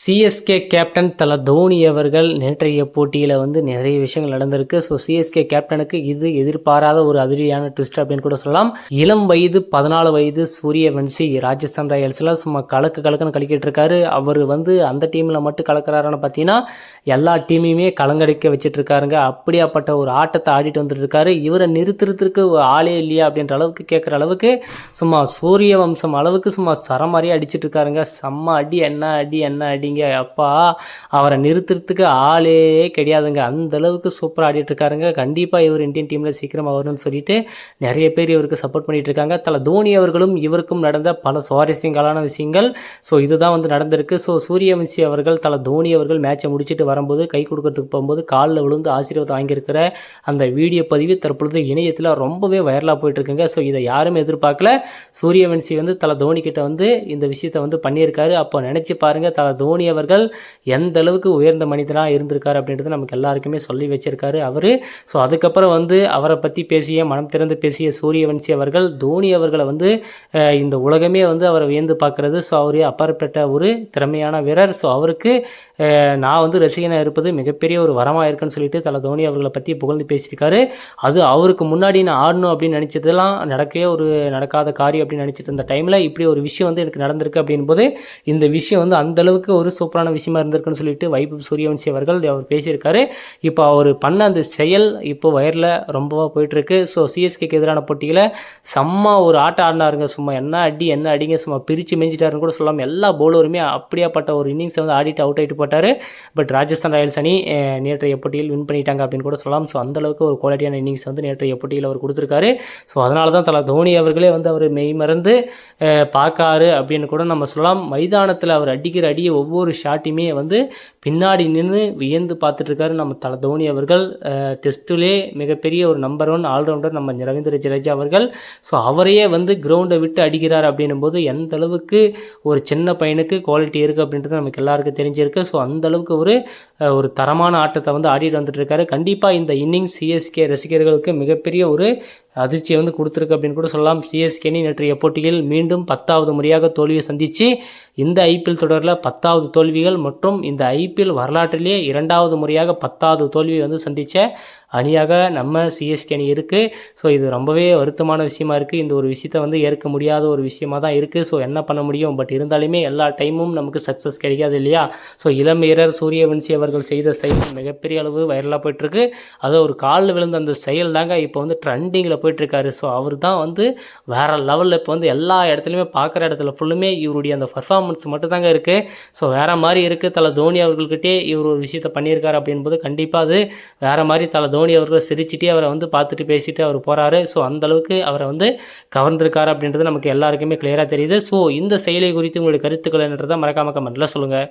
CSK captain தல தோனி அவர்கள் நேற்றைய போட்டியில் வந்து நிறைய விஷயங்கள் நடந்திருக்கு. ஸோ சிஎஸ்கே கேப்டனுக்கு இது எதிர்பாராத ஒரு அதிரடியான ட்விஸ்ட் அப்படின்னு கூட சொல்லலாம். இளம் வயது பதினாலு வயது சூரிய வன்சி ராஜஸ்தான் ராயல்ஸ்லாம் சும்மா கலக்கு கலக்குன்னு கலக்கிட்டு இருக்காரு. அவர் வந்து அந்த டீமில் மட்டும் கலக்கிறாருன்னு பார்த்தீங்கன்னா எல்லா டீமையுமே கலங்கடிக்க வச்சுட்டு இருக்காருங்க. அப்படியாப்பட்ட ஒரு ஆட்டத்தை ஆடிட்டு வந்துட்டு இருக்காரு. இவரை நிறுத்துறதுக்கு ஆளே இல்லையா அப்படின்ற அளவுக்கு கேட்குற அளவுக்கு சும்மா சூரிய வம்சம் அளவுக்கு சும்மா சரமாரியாக அடிச்சிட்டு இருக்காருங்க. செம்ம அடி என்ன அடி என்ன அடி அடிங்க அப்பா அவரை நிறுத்துறதுக்கு ஆளே கிடையாதுங்க. அந்த அளவுக்கு சூப்பராக ஆடிட்டு இருக்காருங்க கண்டிப்பாக இவர் இந்தியன் டீமில் சீக்கிரமாக வரும்னு சொல்லிட்டு நிறைய பேர் இவருக்கு சப்போர்ட் பண்ணிட்டு இருக்காங்க தலை தோனி அவர்களும் இவருக்கும் நடந்த பல சுவாரஸ்யங்களான விஷயங்கள். ஸோ இதுதான் வந்து நடந்திருக்கு. ஸோ சூரியவன்சி அவர்கள் தலை தோனி அவர்கள் மேட்சை முடிச்சுட்டு வரும்போது கை கொடுக்கறதுக்கு போகும்போது காலில் விழுந்து ஆசீர்வாதம் வாங்கியிருக்கிற அந்த வீடியோ பதிவு தற்பொழுது இணையத்தில் ரொம்பவே வைரலாக போயிட்டு இருக்குங்க ஸோ இதை யாரும் எதிர்பார்க்கல. சூரியவன்சி வந்து தல தோனி கிட்ட வந்து இந்த விஷயத்தை வந்து பண்ணியிருக்காரு. அப்போ நினச்சி பாருங்கள் தலை தோனி அவர்கள் எந்த அளவுக்கு உயர்ந்த மனிதனாக இருந்திருக்கார் அப்படின்றது நமக்கு எல்லாருக்குமே சொல்லி வச்சிருக்காரு அவர். ஸோ அதுக்கப்புறம் வந்து அவரை பற்றி பேசிய மனம் திறந்து பேசிய சூரியவன்சி அவர்கள் தோனி அவர்களை வந்து இந்த உலகமே வந்து அவரை வியந்து பார்க்கறது. ஸோ அவர் அப்பாற்பட்ட ஒரு திறமையான வீரர். ஸோ அவருக்கு நான் வந்து ரசிகனாக இருப்பது மிகப்பெரிய ஒரு வரமாக இருக்குன்னு சொல்லிட்டு தலை தோனி அவர்களை பற்றி புகழ்ந்து பேசியிருக்காரு. அது அவருக்கு முன்னாடி நான் ஆடணும் அப்படின்னு நினச்சதெல்லாம் நடக்கவே ஒரு நடக்காத காரியம் அப்படின்னு நினச்சிட்டு இருந்த டைமில் இப்படி ஒரு விஷயம் வந்து எனக்கு நடந்திருக்கு அப்படின்போது இந்த விஷயம் வந்து அந்த அளவுக்கு ஒரு சூப்பரான விஷயமா இருந்திருக்குன்னு சொல்லிட்டு வைப்பு சூரியவன்சி அவர்கள் அவர் பேசியிருக்காரு. இப்போ அவர் பண்ண அந்த செயல் இப்போ வயரில் ரொம்பவா போயிட்டுருக்கு. ஸோ சிஎஸ்கேக்கு எதிரான போட்டியில் செம்ம ஒரு ஆட்டம் ஆடினாருங்க. சும்மா என்ன அடி என்ன அடிங்க சும்மா பிரித்து மேஞ்சிட்டாருன்னு கூட சொல்லலாம் எல்லா பவுலருமே அப்படியாப்பட்ட ஒரு இன்னிங்ஸை வந்து ஆடிட்டு அவுட் ஆகிட்டு போட்டார். பட் ராஜஸ்தான் ராயல்ஸ் அணி நேற்றைய போட்டியில் வின் பண்ணிட்டாங்க அப்படின்னு கூட சொல்லலாம். ஸோ அந்தளவுக்கு ஒரு குவாலிட்டியான இன்னிங்ஸ் வந்து நேற்றைய போட்டியில் அவர் கொடுத்துருக்காரு. ஸோ அதனால தான் தலை தோனி அவர்களே வந்து அவர் மெய் மறந்து பார்க்காரு அப்படின்னு கூட நம்ம சொல்லலாம். மைதானத்தில் அவர் அடிக்கிற அடியை ஒவ்வொரு ஷாட்டையுமே வந்து பின்னாடி நின்று வியந்து பார்த்துட்ருக்காரு நம்ம தல தோனி அவர்கள். டெஸ்ட்டிலே மிகப்பெரிய ஒரு நம்பர் ஒன் ஆல்ரவுண்டர் நம்ம ரவீந்திர ஜடேஜா அவர்கள். ஸோ அவரையே வந்து கிரவுண்டை விட்டு அடிக்கிறார் அப்படின்னும் போது எந்த அளவுக்கு ஒரு சின்ன பையனுக்கு குவாலிட்டி இருக்குது அப்படின்றது நமக்கு எல்லாருக்கும் தெரிஞ்சிருக்கு. ஸோ அந்த அளவுக்கு ஒரு ஒரு தரமான ஆட்டத்தை வந்து ஆடிட்டு வந்துட்டு இருக்காரு கண்டிப்பாக இந்த இன்னிங்ஸ் சிஎஸ்கே ரசிகர்களுக்கு மிகப்பெரிய ஒரு அதிர்ச்சியை வந்து கொடுத்துருக்கு அப்படின்னு கூட சொல்லலாம். சிஎஸ்கேனி நேற்றைய போட்டியில் மீண்டும் பத்தாவது முறையாக தோல்வியை சந்தித்து இந்த ஐபிஎல் தொடரில் பத்தாவது தோல்விகள் மற்றும் இந்த ஐபிஎல் வரலாற்றிலேயே இரண்டாவது முறையாக பத்தாவது தோல்வியை வந்து சந்தித்த அணியாக நம்ம சிஎஸ்கே அணி இருக்குது ஸோ இது ரொம்பவே வருத்தமான விஷயமா இருக்குது இந்த ஒரு விஷயத்தை வந்து ஏற்க முடியாத ஒரு விஷயமா தான் இருக்குது ஸோ என்ன பண்ண முடியும்? பட் இருந்தாலுமே எல்லா டைமும் நமக்கு சக்ஸஸ் கிடைக்காது இல்லையா? ஸோ இளம் வீரர் சூரியவன்சி அவர்கள் செய்த செயல் மிகப்பெரிய அளவு வைரலாக போயிட்டுருக்கு அது ஒரு காலில் விழுந்த அந்த செயல் தாங்க. இப்போ வந்து ட்ரெண்டிங்கில் போயிட்டுருக்காரு. ஸோ அவர் தான் வந்து வேறு லெவலில் இப்போ வந்து எல்லா இடத்துலையுமே பார்க்குற இடத்துல ஃபுல்லுமே இவருடைய அந்த பர்ஃபார்மன்ஸ் மட்டும் தாங்க இருக்குது ஸோ வேறு மாதிரி இருக்குது தலை தோனி அவர்கள்கிட்டே இவர் ஒரு விஷயத்த பண்ணியிருக்காரு அப்படின்போது கண்டிப்பாக அது வேறு மாதிரி தலை தோனி அவர்கள் சிரிச்சிட்டே அவரை வந்து பார்த்துட்டு பேசிட்டு அவர் போகிறாரு ஸோ அந்தளவுக்கு அவரை வந்து கவர்ந்திருக்காரு அப்படின்றது நமக்கு எல்லாருக்குமே கிளியராக தெரியுது. ஸோ இந்த செயலை குறித்து உங்களுடைய கருத்துக்கள் என்னன்றதை மறக்காம கமெண்ட்டில் சொல்லுங்கள்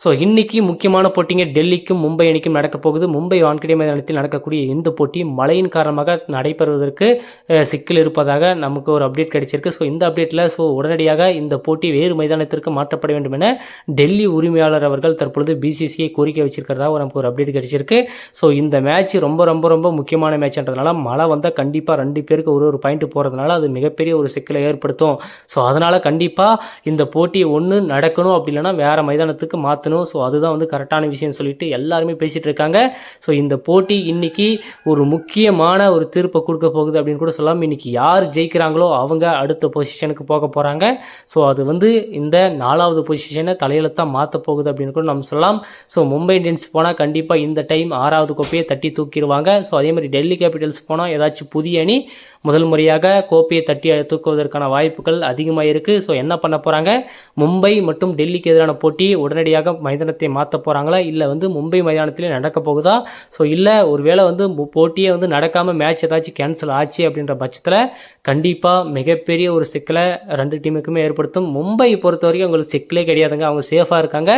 ஸோ இன்றைக்கி முக்கியமான போட்டிங்க டெல்லிக்கும் மும்பை அணிக்கும் நடக்க போகுது. மும்பை வான்கடை மைதானத்தில் நடக்கக்கூடிய இந்த போட்டி மழையின் காரணமாக நடைபெறுவதற்கு சிக்கல் இருப்பதாக நமக்கு ஒரு அப்டேட் கிடைச்சிருக்கு. ஸோ இந்த அப்டேட்டில் ஸோ உடனடியாக இந்த போட்டி வேறு மைதானத்திற்கு மாற்றப்பட வேண்டும் என டெல்லி உரிமையாளர் அவர்கள் தற்பொழுது பிசிசிஐ கோரிக்கை வச்சிருக்கிறதா நமக்கு ஒரு அப்டேட் கிடைச்சிருக்கு. ஸோ இந்த மேட்ச் ரொம்ப ரொம்ப ரொம்ப முக்கியமான மேட்ச்ன்றதுனால மழை வந்தால் கண்டிப்பாக ரெண்டு பேருக்கு ஒரு ஒரு பாயிண்ட் போகிறதுனால அது மிகப்பெரிய ஒரு சிக்கலை ஏற்படுத்தும். ஸோ அதனால் கண்டிப்பாக இந்த போட்டி ஒன்று நடக்கணும் அப்படி இல்லைன்னா வேறு மைதானத்துக்கு மாற்றணும் ஸோ அதுதான் வந்து கரெக்டான விஷயம்னு சொல்லிட்டு எல்லாருமே பேசிகிட்டு இருக்காங்க. ஸோ இந்த போட்டி இன்றைக்கி ஒரு முக்கியமான ஒரு தீர்ப்பை கொடுக்க போகுது அப்படின்னு கூட சொல்லலாம் இன்றைக்கி யார் ஜெயிக்கிறாங்களோ அவங்க அடுத்த பொசிஷனுக்கு போக போகிறாங்க ஸோ அது வந்து இந்த நாலாவது பொசிஷனை தலையில மாற்ற போகுது அப்படின்னு கூட நம்ம சொல்லலாம். ஸோ மும்பை இந்தியன்ஸ் போனால் கண்டிப்பாக இந்த டைம் ஆறாவது கோப்பையை தட்டி தூக்கிடுவாங்க. ஸோ அதே மாதிரி டெல்லி கேபிட்டல்ஸ் போனால் ஏதாச்சும் புதிய அணி முதல் முறையாக கோப்பையை தட்டி தூக்குவதற்கான வாய்ப்புகள் அதிகமாக இருக்குது ஸோ என்ன பண்ண போகிறாங்க மும்பை மற்றும் டெல்லிக்கு எதிரான போட்டி உடனடியாக மைதானத்தை மாற்ற போகிறாங்களா இல்லை வந்து மும்பை மைதானத்திலே நடக்க போகுதா? ஸோ இல்லை ஒருவேளை வந்து மு- போட்டியே வந்து நடக்காமல் மேட்ச் ஏதாச்சும் கேன்சல் ஆச்சு அப்படின்ற பட்சத்தில் கண்டிப்பாக மிகப்பெரிய ஒரு சிக்கலை ரெண்டு டீமுக்குமே ஏற்படுத்தும். மும்பை பொறுத்த வரைக்கும் அவங்களுக்கு சிக்கலே கிடையாதுங்க. அவங்க சேஃபாக இருக்காங்க.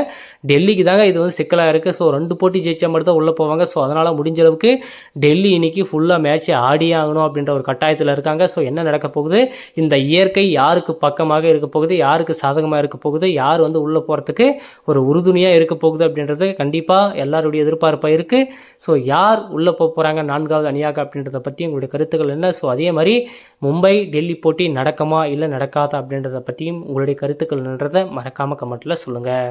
டெல்லிக்கு தாங்க இது வந்து சிக்கலாக இருக்குது ஸோ ரெண்டு போட்டி ஜெயிச்சா மட்டும் தான் உள்ளே போவாங்க. ஸோ அதனால் முடிஞ்ச அளவுக்கு டெல்லி இன்னைக்கு ஃபுல்லாக மேட்ச் ஆடியே ஆகணும் அப்படின்ற ஒரு கட்டாயத்தில் இருக்காங்க. ஸோ என்ன நடக்க போகுது? இந்த இயற்கை யாருக்கு பக்கமாக இருக்க போகுது? யாருக்கு சாதகமாக இருக்க போகுது? யார் வந்து உள்ளே போகிறதுக்கு ஒரு உறுதுணையாக இருக்க போகுது அப்படின்றது கண்டிப்பாக எல்லாருடைய எதிர்பார்ப்பாக இருக்குது ஸோ யார் உள்ளே போக போகிறாங்க நான்காவது அணியாக அப்படின்றத பற்றி உங்களுடைய கருத்துக்கள் என்ன? ஸோ அதே மாதிரி மும்பை டெல்லி போட்டி நடக்குமா இல்லை நடக்காதா அப்படின்றத பற்றியும் உங்களுடைய கருத்துக்கள் என்னன்றதை மறக்காமல் கமெண்ட்டில் சொல்லுங்கள்